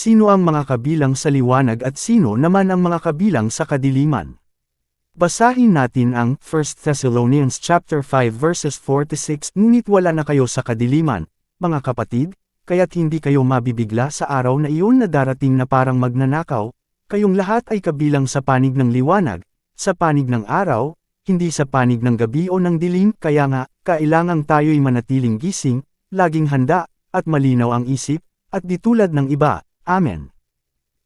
Sino ang mga kabilang sa liwanag at sino naman ang mga kabilang sa kadiliman? Basahin natin ang 1 Thessalonians chapter 5 verses 4 to 6 Ngunit wala na kayo sa kadiliman, mga kapatid, kaya't hindi kayo mabibigla sa araw na iyon na darating na parang magnanakaw, kayong lahat ay kabilang sa panig ng liwanag, sa panig ng araw, hindi sa panig ng gabi o ng dilim, kaya nga, kailangang tayo'y manatiling gising, laging handa, at malinaw ang isip, at di tulad ng iba, Amen.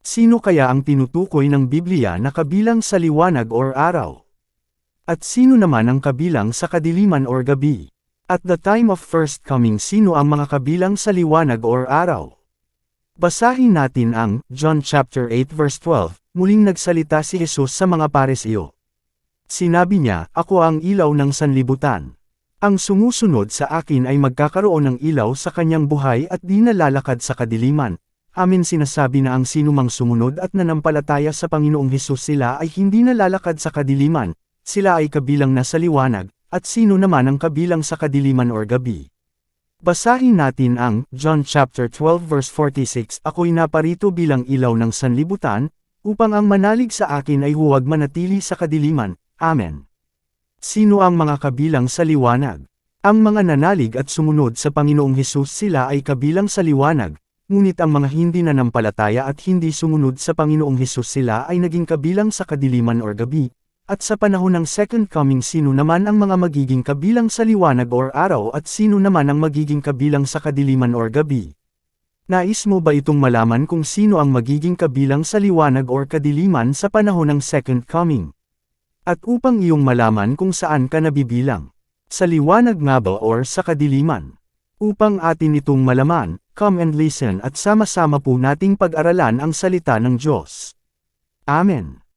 Sino kaya ang tinutukoy ng Biblia na kabilang sa liwanag or araw? At sino naman ang kabilang sa kadiliman or gabi? At the time of first coming sino ang mga kabilang sa liwanag or araw? Basahin natin ang John chapter 8 verse 12. Muling nagsalita si Jesus sa mga paresyo. Sinabi niya, Ako ang ilaw ng sanlibutan. Ang sumusunod sa akin ay magkakaroon ng ilaw sa kanyang buhay at di nalalakad sa kadiliman. Amin sinasabi na ang sinumang sumunod at nanampalataya sa Panginoong Hesus sila ay hindi nalalakad sa kadiliman, sila ay kabilang na sa liwanag, at sino naman ang kabilang sa kadiliman or gabi. Basahin natin ang John chapter 12 verse 46 Ako'y naparito bilang ilaw ng sanlibutan, upang ang manalig sa akin ay huwag manatili sa kadiliman. Amen. Sino ang mga kabilang sa liwanag? Ang mga nanalig at sumunod sa Panginoong Hesus sila ay kabilang sa liwanag, ngunit ang mga hindi nanampalataya at hindi sumunod sa Panginoong Hesus sila ay naging kabilang sa kadiliman or gabi, at sa panahon ng second coming sino naman ang mga magiging kabilang sa liwanag or araw at sino naman ang magiging kabilang sa kadiliman or gabi. Nais mo ba itong malaman kung sino ang magiging kabilang sa liwanag or kadiliman sa panahon ng second coming? At upang iyong malaman kung saan ka nabibilang, sa liwanag nga ba or sa kadiliman? Upang atin itong malaman, come and listen at sama-sama po nating pag-aralan ang salita ng Diyos. Amen.